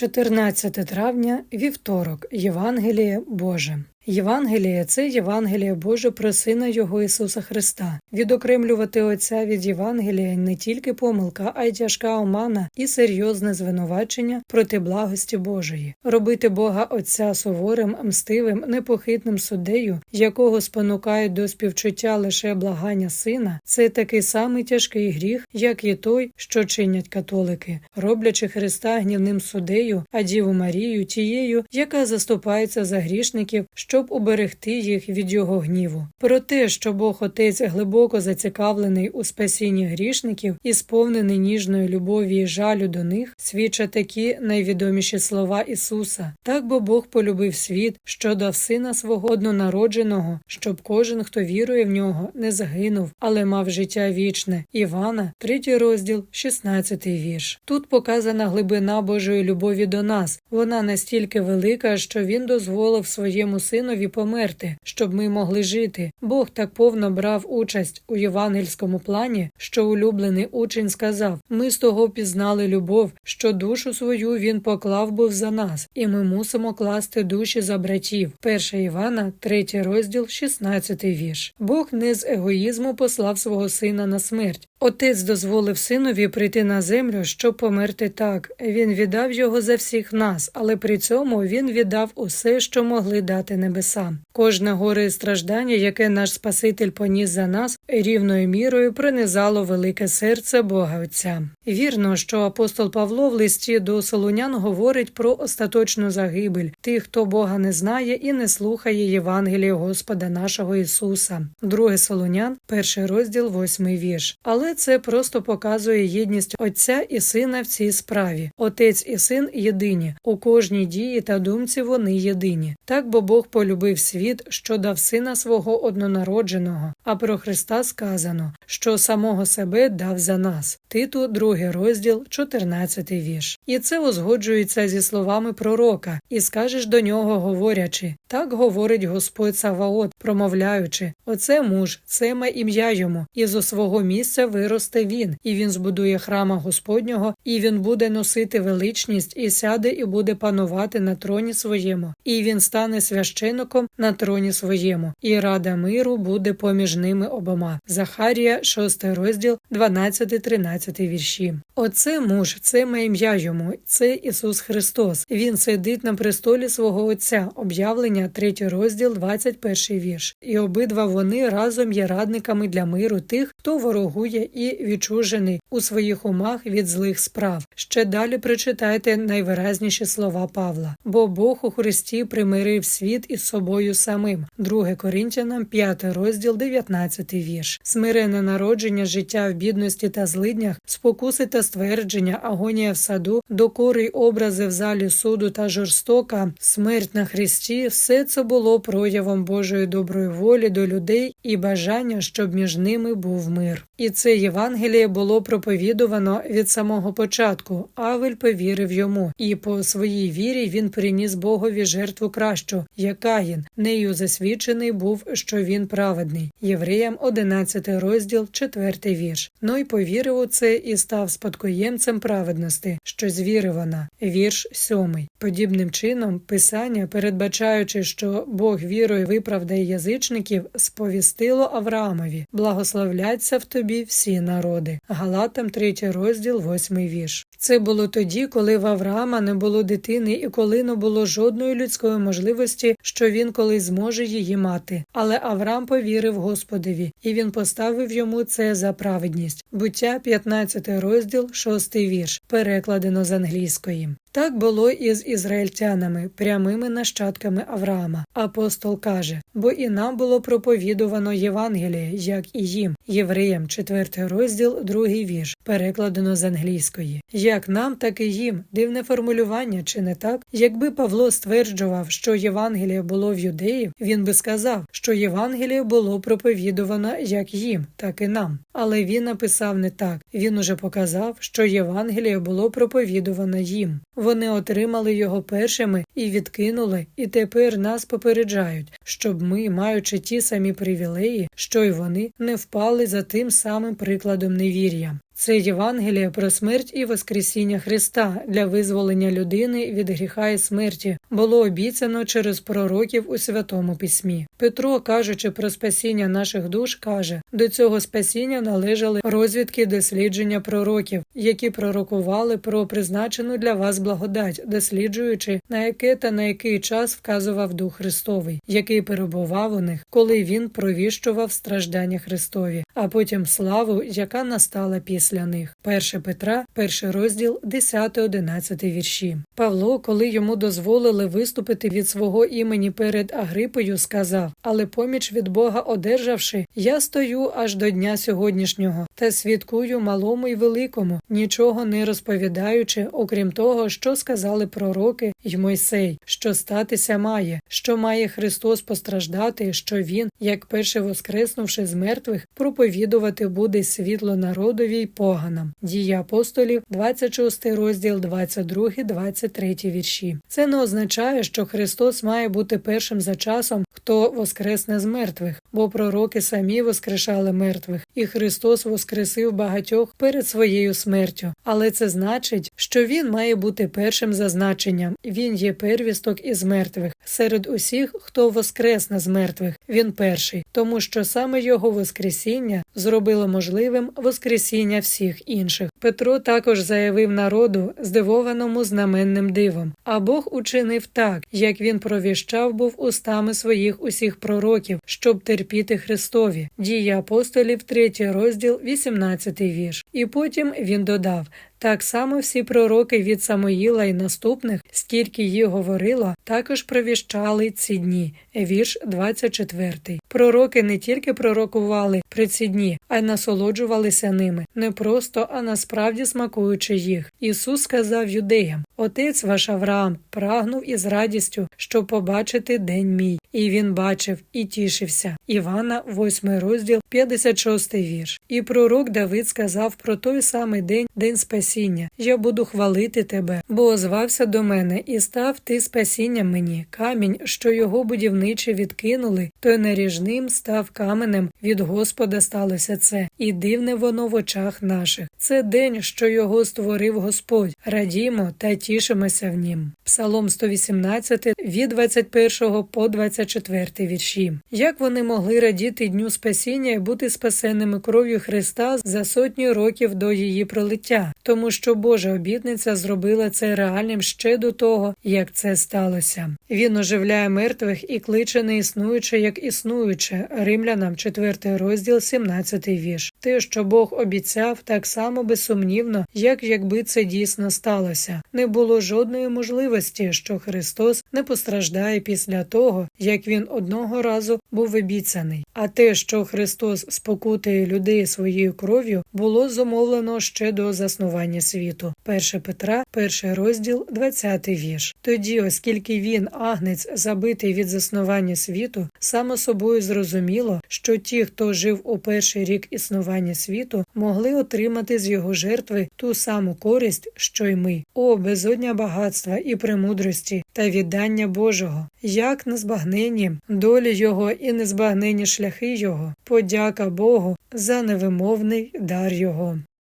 14 травня, вівторок, Євангеліє Боже. Євангеліє це Євангеліє Боже про Сина Його Ісуса Христа. Відокремлювати Отця від Євангелія не тільки помилка, а й тяжка омана і серйозне звинувачення проти благості Божої, робити Бога Отця суворим, мстивим, непохитним суддею, якого спонукають до співчуття лише благання сина, це такий самий тяжкий гріх, як і той, що чинять католики, роблячи Христа гнівним суддею, а Діву Марію тією, яка заступається за грішників щоб уберегти їх від його гніву. Про те, що Бог Отець глибоко зацікавлений у спасінні грішників і сповнений ніжної любові і жалю до них, свідчать такі найвідоміші слова Ісуса. Так бо Бог полюбив світ, що дав сина свого однонародженого, щоб кожен, хто вірує в нього, не загинув, але мав життя вічне. Івана, третій розділ, 16 вірш. Тут показана глибина Божої любові до нас. Вона настільки велика, що він дозволив своєму сину синові померти, щоб ми могли жити. Бог так повно брав участь у євангельському плані, що улюблений учень сказав: Ми з того пізнали любов, що душу свою він поклав був за нас, і ми мусимо класти душі за братів. 1 Івана, 3 розділ, 16 вірш. Бог не з егоїзму послав свого сина на смерть. Отець дозволив синові прийти на землю, щоб померти так. Він віддав його за всіх нас, але при цьому він віддав усе, що могли дати небеса. Кожне горе і страждання, яке наш Спаситель поніс за нас, рівною мірою принизало велике серце Бога Отця. Вірно, що апостол Павло в листі до Солунян говорить про остаточну загибель тих, хто Бога не знає і не слухає Євангелія Господа нашого Ісуса. Друге Солунян, перший розділ, восьмий вірш. Але це просто показує єдність Отця і Сина в цій справі. Отець і син єдині. У кожній дії та думці вони єдині. Так бо Бог полюбив світ, що дав сина свого однонародженого. А про Христа сказано, що самого себе дав за нас. Титу, другий розділ, 14 вірш. І це узгоджується зі словами пророка, і скажеш до нього, говорячи так говорить Господь Саваот, промовляючи Оце муж, це ме ім'я йому, і зо свого місця виросте він, і він збудує храма Господнього, і він буде носити величність, і сяде, і буде панувати на троні своєму, і він стане священиком на троні своєму, і рада миру буде поміж ними обома. Захарія, 6 розділ, 12-13 вірші. Оце муж, це ме ім'я йому, це Ісус Христос. Він сидить на престолі свого Отця, об'явлення, 3 розділ, 21 вірш. І обидва вони разом є радниками для миру тих, хто ворогує і відчужений у своїх умах від злих справ. Ще далі прочитайте найвиразніші слова Павла. Бо Бог у Христі примирив світ із собою самим. 2 Коринтянам, 5 розділ, 19 вірш. Смирене народження життя в бідності та злиднях, спокуси та ствердження, агонія в саду, докори й образи в залі суду та жорстока, смерть на Христі, все це було проявом Божої доброї волі до людей і бажання, щоб між ними був мир. І це Євангеліє було проповідувано від самого початку. Авель повірив йому, і по своїй вірі він приніс Богові жертву кращу, як Каїн. Нею засвідчений був, що він праведний. Євреям 11 розділ, 4 вірш. Ну й повірив у це і став спадкоємцем праведності, що звіри вона. Вірш сьомий. Подібним чином, писання, передбачаючи, що Бог вірою виправдає язичників, сповістило Авраамові благословляться в тобі всі народи. Галатам 3 розділ, 8 вірш. Це було тоді, коли в Авраама не було дитини і коли не було жодної людської можливості, що він колись зможе її мати. Але Авраам повірив Господові, і він поставив йому це за праведність. Буття 15 розділ, 6 вірш, перекладено з англійської. Так було і з ізраїльтянами, прямими нащадками Авраама. Апостол каже: бо і нам було проповідувано Євангеліє, як і їм, євреям, 4 розділ, 2 вірш, перекладено з англійської. Як нам, так і їм. Дивне формулювання, чи не так? Якби Павло стверджував, що Євангеліє було в юдеїв, він би сказав, що Євангеліє було проповідувано як їм, так і нам. Але він написав не так. Він уже показав, що Євангеліє було проповідувано їм. Вони отримали його першими і відкинули, і тепер нас попереджають, щоб ми, маючи ті самі привілеї, що й вони, не впали за тим самим прикладом невір'я. Це Євангеліє про смерть і Воскресіння Христа для визволення людини від гріха і смерті було обіцяно через пророків у Святому Письмі. Петро, кажучи про спасіння наших душ, каже: до цього спасіння належали розвідки дослідження пророків, які пророкували про призначену для вас благодать, досліджуючи на яке та на який час вказував Дух Христовий, який перебував у них, коли він провіщував страждання Христові, а потім славу, яка настала після них. 1 Петра, перший розділ, 10-11 вірші. Павло, коли йому дозволили виступити від свого імені перед Агрипою, сказав: Але поміч від Бога одержавши, я стою аж до дня сьогоднішнього та свідкую малому й великому, нічого не розповідаючи, окрім того, що сказали пророки й Мойсей, що статися має, що має Христос постраждати, що він, як перше воскреснувши з мертвих, проповідувати буде світло народові й поганам. Дії апостолів, 26 розділ, 22, 23 вірші. Це не означає, що Христос має бути першим за часом, хто воскресне з мертвих, бо пророки самі воскрешали мертвих, і Христос воскресив багатьох перед своєю смертю. Але це значить, що він має бути першим за значенням. Він є первісток із мертвих. Серед усіх, хто воскресне з мертвих, він перший, тому що саме його воскресіння зробило можливим воскресіння всіх інших. Петро також заявив народу, здивованому знаменним дивом. А Бог учинив так, як він провіщав був устами своїх усіх пророків, щоб терпіти Христові. Дії апостолів, 3 розділ, 18 вірш. І потім він додав. Так само всі пророки від Самоїла і наступних, скільки їх говорило, також провіщали ці дні. Вірш 24. Пророки не тільки пророкували при ці дні, а й насолоджувалися ними, не просто, а насправді смакуючи їх. Ісус сказав юдеям: Отець ваш Авраам прагнув із радістю, щоб побачити день мій. І він бачив і тішився. Івана, 8 розділ, 56 вірш. І пророк Давид сказав про той самий день, день спасіння. Я буду хвалити тебе, бо озвався до мене, і став ти спасінням мені. Камінь, що його будівничі відкинули, той наріжним став каменем. Від Господа сталося це, і дивне воно в очах наших. Це день, що його створив Господь. Радімо та тішимося в нім. Псалом 118 від 21 по 24 вірші. Як вони могли радіти дню спасіння і бути спасенними кров'ю Христа за сотні років до її пролиття, тому що Божа обітниця зробила це реальним ще до того, як це сталося. Він оживляє мертвих і кличе не існуюче, як існуюче. Римлянам 4 розділ, 17 вірш. Те, що Бог обіцяв, так само безсумнівно, як якби це дійсно сталося. Не було жодної можливості, що Христос не постраждає після того, як він одного разу був обіцяний. А те, що Христос спокутує людей своєю кров'ю, було зумовлено ще до заснування світу. 1 Петра, перший розділ, 20 вірш. Тоді, оскільки він, агнець, забитий від заснування світу, само собою зрозуміло, що ті, хто жив у перший рік існування світу, могли отримати з його жертви ту саму користь, що й ми. О, безодня багатства і премудрості та віддання Божого, як незбагненні долі його і незбагненні шляхи його, подяка Богу за невимовний дар його.